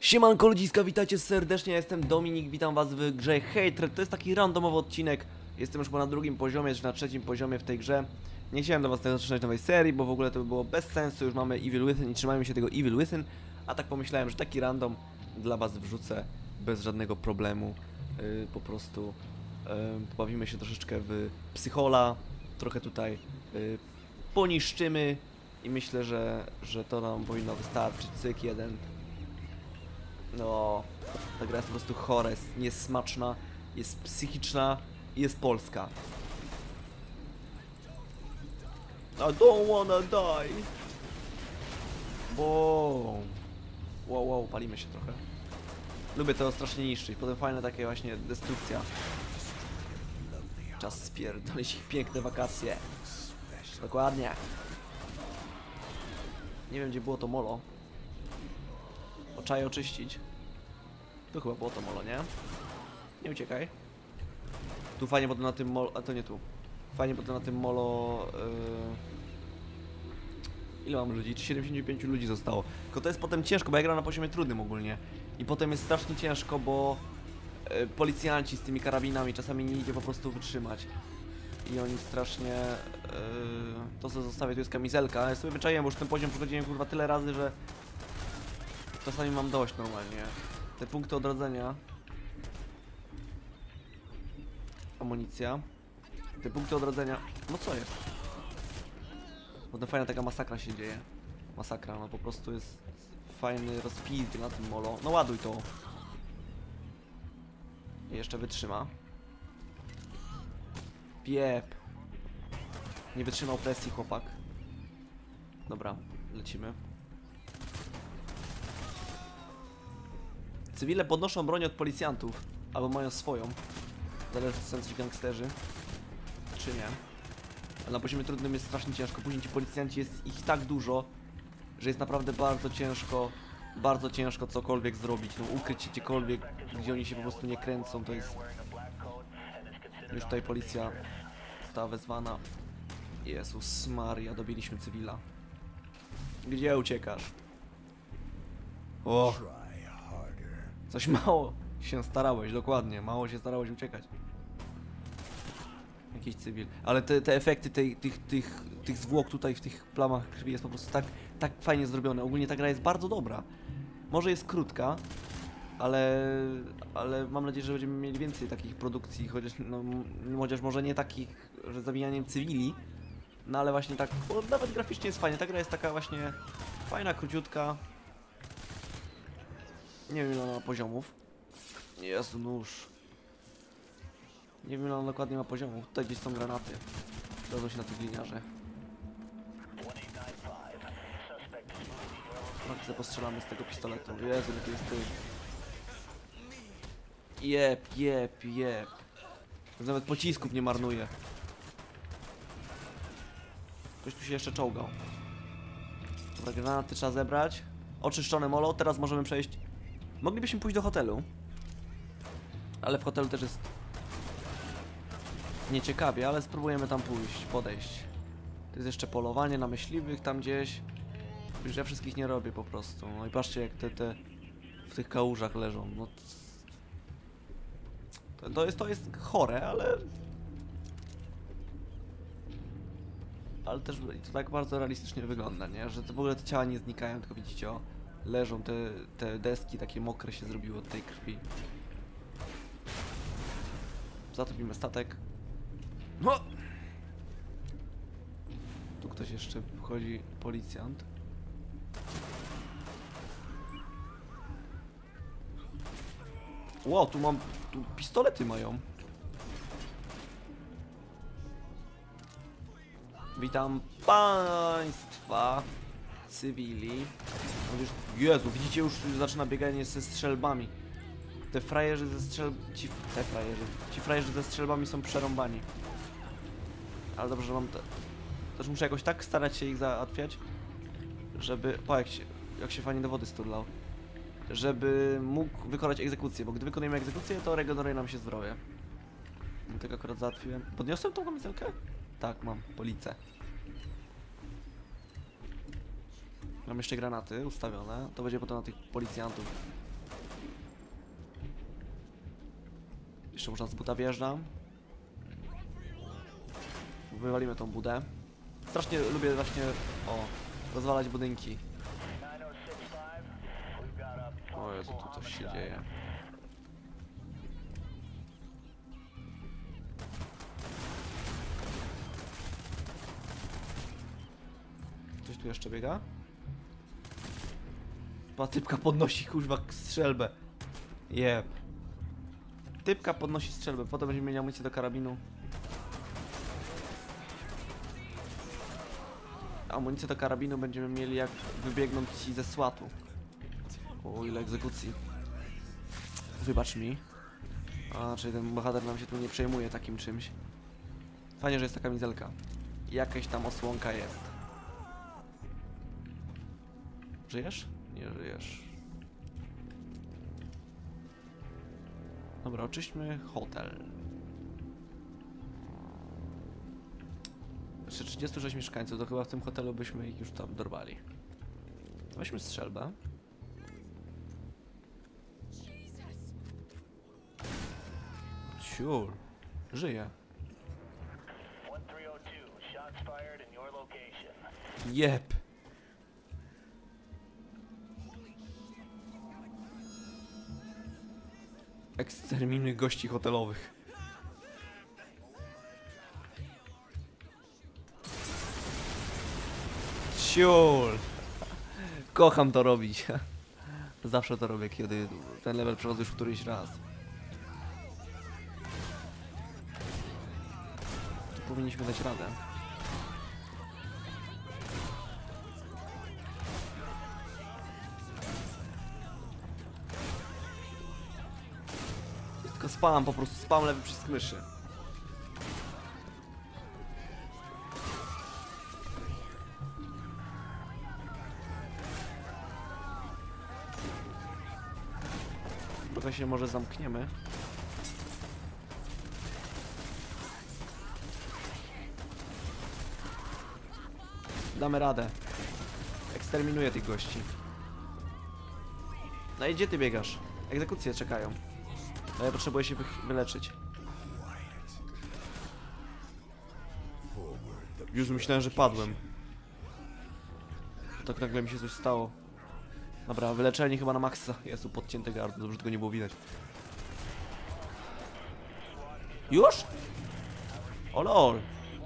Siemanko ludziska, witajcie serdecznie, ja jestem Dominik, witam was w grze Hatred. To jest taki randomowy odcinek, jestem już chyba na drugim poziomie, czy na trzecim poziomie w tej grze. Nie chciałem do was zaczynać nowej serii, bo w ogóle to by było bez sensu, już mamy Evil Within i trzymajmy się tego Evil Within. A tak pomyślałem, że taki random dla was wrzucę bez żadnego problemu. Yy, po prostu yy, się troszeczkę w psychola, trochę tutaj yy, poniszczymy i myślę, że, że to nam powinno wystarczyć. Cyk jeden. No, ta gra jest po prostu chora, jest niesmaczna, jest psychiczna i jest polska. I don't wanna die. Boom. Wow, wow, palimy się trochę. Lubię to strasznie niszczyć, potem fajne takie właśnie destrukcja. Czas spierdolić ich piękne wakacje. Dokładnie. Nie wiem gdzie było to molo. Oczaje oczyścić. Tu chyba było to molo, nie? Nie uciekaj. Tu fajnie, bo to na tym molo... A to nie tu. Fajnie, bo to na tym molo... Yy... Ile mam ludzi? 75 ludzi zostało. Tylko to jest potem ciężko, bo ja gram na poziomie trudnym ogólnie. I potem jest strasznie ciężko, bo... Yy, policjanci z tymi karabinami czasami nie idzie po prostu wytrzymać. I oni strasznie... Yy... To co zostawię, tu jest kamizelka. Ja sobie wyczaiłem, bo już ten poziom przechodziłem kurwa tyle razy, że... Czasami mam dość normalnie. Te punkty odrodzenia. Amunicja. Te punkty odrodzenia. No co jest? Potem fajna taka masakra się dzieje. Masakra, no po prostu jest fajny rozpizd na tym molo. No ładuj to. I jeszcze wytrzyma. Piep. Nie wytrzymał presji chłopak. Dobra, lecimy. Cywile podnoszą broń od policjantów, albo mają swoją. Zależy czy są coś gangsterzy, czy nie. Ale na poziomie trudnym jest strasznie ciężko. Później ci policjanci jest ich tak dużo, że jest naprawdę bardzo ciężko, bardzo ciężko cokolwiek zrobić. No ukryć się gdziekolwiek, gdzie oni się po prostu nie kręcą, to jest... Już tutaj policja została wezwana. Jezus Maria, dobiliśmy cywila. Gdzie uciekasz? O! Coś mało się starałeś, dokładnie. Mało się starałeś uciekać. Jakiś cywil. Ale te, te efekty tej, tych, tych, tych zwłok tutaj w tych plamach krwi jest po prostu tak, tak fajnie zrobione. Ogólnie ta gra jest bardzo dobra. Może jest krótka, ale, ale mam nadzieję, że będziemy mieli więcej takich produkcji, chociaż, no, chociaż może nie takich, że zabijaniem cywili, no ale właśnie tak, bo nawet graficznie jest fajnie. Ta gra jest taka właśnie fajna, króciutka. Nie wiem ile ona ma poziomów. Jest nóż. Nie wiem ile ona dokładnie ma poziomów. Tutaj gdzieś są granaty. Przydadzą się na tych gliniarze. No, sobie postrzelamy z tego pistoletu. Jezu, jaki jest ty. Jep, jep, jep. Nawet pocisków nie marnuje. Ktoś tu się jeszcze czołgał. Dobra, granaty trzeba zebrać. Oczyszczone molo, teraz możemy przejść. Moglibyśmy pójść do hotelu. Ale w hotelu też jest nieciekawie, ale spróbujemy tam pójść, podejść. To jest jeszcze polowanie na myśliwych tam gdzieś. Już ja wszystkich nie robię po prostu. No i patrzcie jak te, te w tych kałużach leżą. No, to, to, jest, to jest chore, ale ale też to tak bardzo realistycznie wygląda, nie? Że to w ogóle te ciała nie znikają, tylko widzicie, o, leżą te, te deski, takie mokre się zrobiły od tej krwi. Zatopimy statek. No! Tu ktoś jeszcze wchodzi, policjant. Ło, tu mam, tu pistolety mają. Witam państwa cywili. No już, Jezu, widzicie już zaczyna bieganie ze strzelbami. Te frajerzy ze strzel... Ci, te frajerzy. Ci frajerzy ze strzelbami są przerąbani. Ale dobrze, że mam te... Też muszę jakoś tak starać się ich załatwiać, żeby... Po, jak się, jak się fajnie do wody sturlał. Żeby mógł wykonać egzekucję, bo gdy wykonujemy egzekucję, to regeneruje nam się zdrowie. No, tak akurat załatwiłem. Podniosłem tą kamizelkę? Tak, mam. Policę. Mam jeszcze granaty ustawione. To będzie potem na tych policjantów. Jeszcze można z buta wjeżdżam. Wywalimy tą budę. Strasznie lubię właśnie, o, rozwalać budynki. O Jezu, tu coś się dzieje. Ktoś tu jeszcze biega? Chyba typka podnosi kurwa strzelbę. Jeb. Typka podnosi strzelbę, potem będziemy mieli amunicję do karabinu. Amunicję do karabinu będziemy mieli jak wybiegną ci ze słatu. O ile egzekucji. Wybacz mi. A, czyli ten bohater nam się tu nie przejmuje takim czymś. Fajnie, że jest ta kamizelka. Jakaś tam osłonka jest. Żyjesz? Nie żyjesz. Dobra, oczyśmy hotel. Jeszcze 36 mieszkańców, to chyba w tym hotelu byśmy ich już tam dorwali. Weźmy strzelbę. Ciul. Żyje. 1302, shots fired in your location. Jep. Eksterminuj gości hotelowych. Ciul. Kocham to robić. Zawsze to robię, kiedy ten level przechodzę już któryś raz. Powinniśmy dać radę. Spam, po prostu spam lewy przycisk myszy. Trochę się może zamkniemy. Damy radę. Eksterminuję tych gości. No i gdzie ty biegasz? Egzekucje czekają. A ja potrzebuję się wy wyleczyć. Już myślałem, że padłem. Tak nagle mi się coś stało. Dobra, wyleczenie chyba na maksa. Jest tu podcięte gardło, dobrze tego nie było widać. Już? O lol.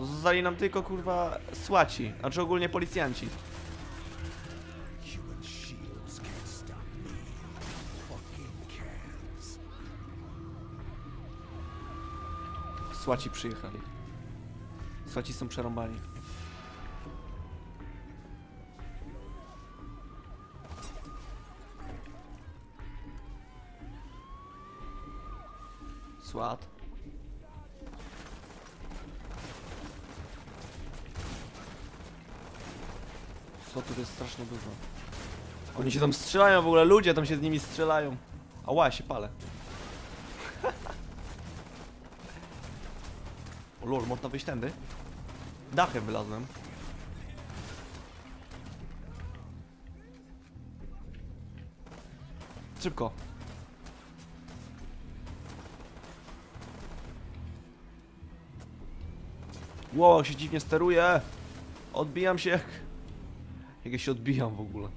Zostali nam tylko kurwa słaci, a czy ogólnie policjanci. Słaci przyjechali. Słaci są przerąbani. Słat. Słatów jest strasznie dużo. Oni się tam strzelają w ogóle, ludzie tam się z nimi strzelają. Ała, ja się palę. Lol, można wyjść tędy? Dachem wylazłem. Szybko. Wow, się dziwnie steruje. Odbijam się jak... Jak ja się odbijam w ogóle.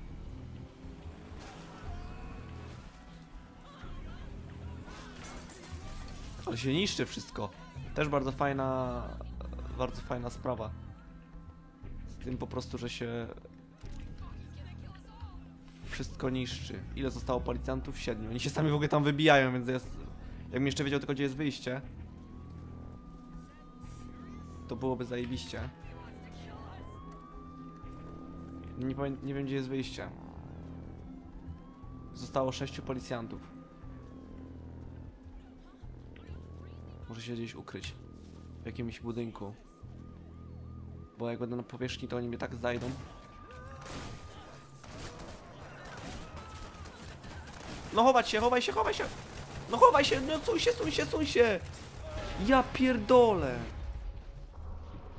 Ale się niszczy wszystko. Też bardzo fajna, bardzo fajna sprawa. Z tym po prostu, że się wszystko niszczy. Ile zostało policjantów? Siedmiu. Oni się sami w ogóle tam wybijają, więc jest... Jakbym jeszcze wiedział tylko, gdzie jest wyjście, to byłoby zajebiście. Nie, nie wiem, gdzie jest wyjście. Zostało sześciu policjantów. Muszę się gdzieś ukryć. W jakimś budynku. Bo jak będę na powierzchni, to oni mnie tak zajdą. No chować się, chowaj się, chowaj się! No chowaj się, no suń się, suń się, suń się! Ja pierdolę!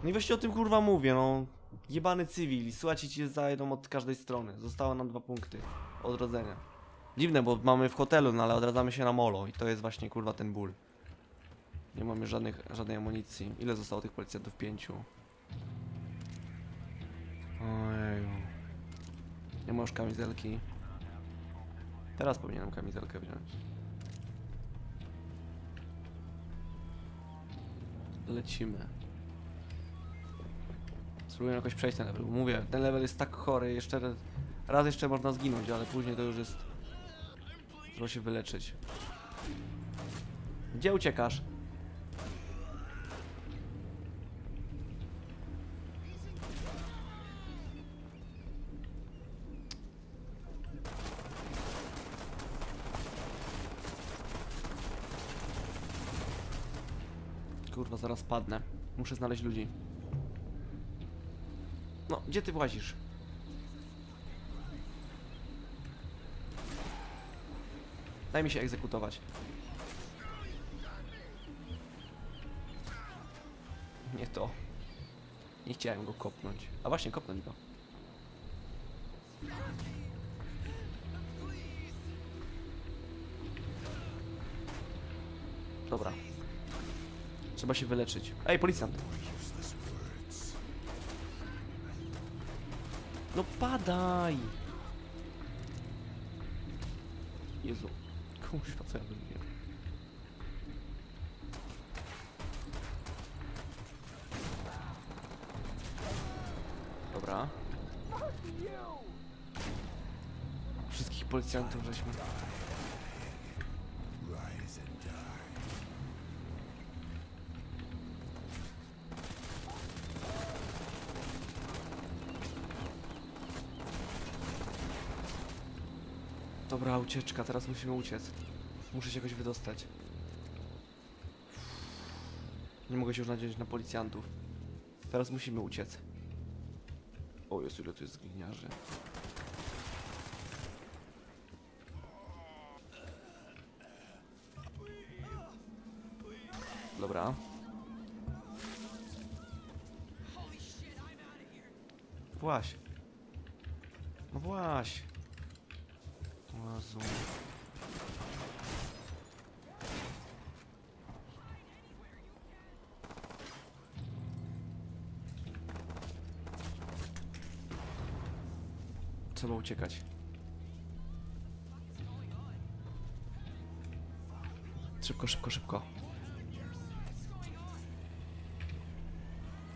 No i właśnie o tym kurwa mówię, no. Jebany cywil, słuchajcie ci zajdą od każdej strony. Zostało nam dwa punkty odrodzenia. Dziwne, bo mamy w hotelu, no ale odradzamy się na molo i to jest właśnie kurwa ten ból. Nie mamy żadnych, żadnej amunicji. Ile zostało tych policjantów? Pięciu. Ojeju. Nie ma już kamizelki. Teraz powinienem kamizelkę wziąć. Lecimy. Spróbuję jakoś przejść ten level. Mówię, ten level jest tak chory, jeszcze raz, raz jeszcze można zginąć, ale później to już jest... Trzeba się wyleczyć. Gdzie uciekasz? Kurwa, zaraz padnę. Muszę znaleźć ludzi. No, gdzie ty włazisz? Daj mi się egzekutować. Nie to. Nie chciałem go kopnąć. A właśnie, kopnąć go. Trzeba się wyleczyć. Ej, policjant! No padaj! Jezu. Co ja zrobiłem? Dobra. Wszystkich policjantów żeśmy... Dobra, ucieczka, teraz musimy uciec. Muszę się jakoś wydostać. Nie mogę się już nadzieć na policjantów. Teraz musimy uciec. O, jest ile tu jest gliniarzy. Dobra. Właś. No właś. Jezu. Trzeba uciekać. Szybko, szybko, szybko.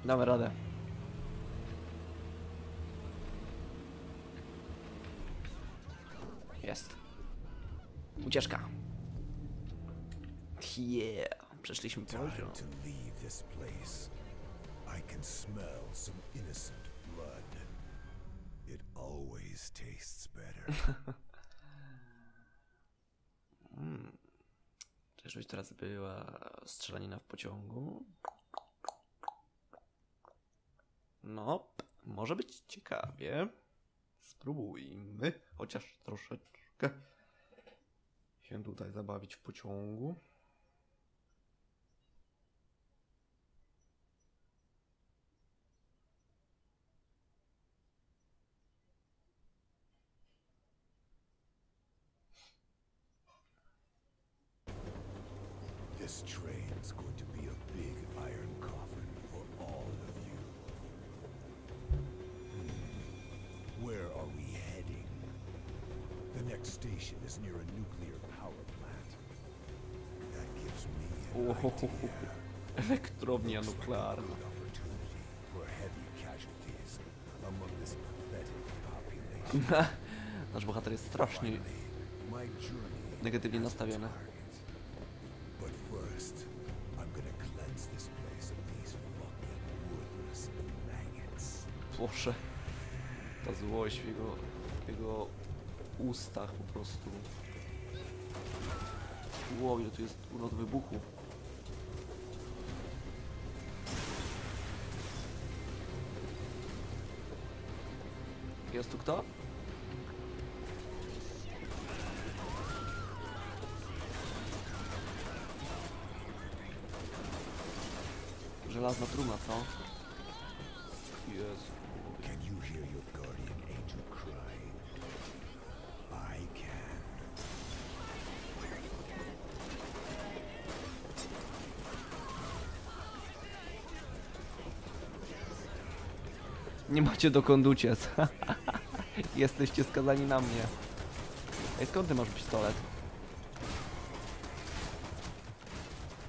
Damy radę. Jest. Ucieczka. Yeah. Przeszliśmy poziom. I can smell some innocent blood. It always tastes better. Czyżbyś teraz była strzelanina w pociągu? No, może być ciekawie. Spróbujmy, chociaż troszeczkę się tutaj zabawić w pociągu. this train's going to be a big iron coffin next station is near a nuclear power plant. That gives me an. Elektrownia nuklearna. Nasz bohater jest strasznie negatywnie nastawiony. Proszę. Ta złość w jego, w jego ustach po prostu. Wow, ile tu jest urod wybuchu. Jest tu kto? Żelazna trumna, co? Jezu. Nie macie dokąd uciec. Jesteście skazani na mnie. Ej, skąd ty masz pistolet?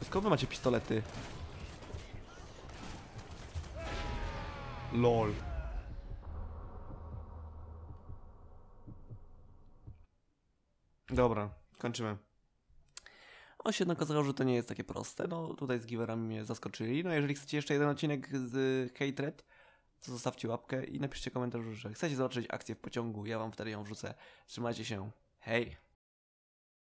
Skąd wy macie pistolety? LOL. Dobra, kończymy. O się jednak okazało, że to nie jest takie proste. No tutaj z giverami mnie zaskoczyli. No jeżeli chcecie jeszcze jeden odcinek z Hatred, to zostawcie łapkę i napiszcie komentarz, że chcecie zobaczyć akcję w pociągu. Ja wam wtedy ją wrzucę. Trzymajcie się. Hej!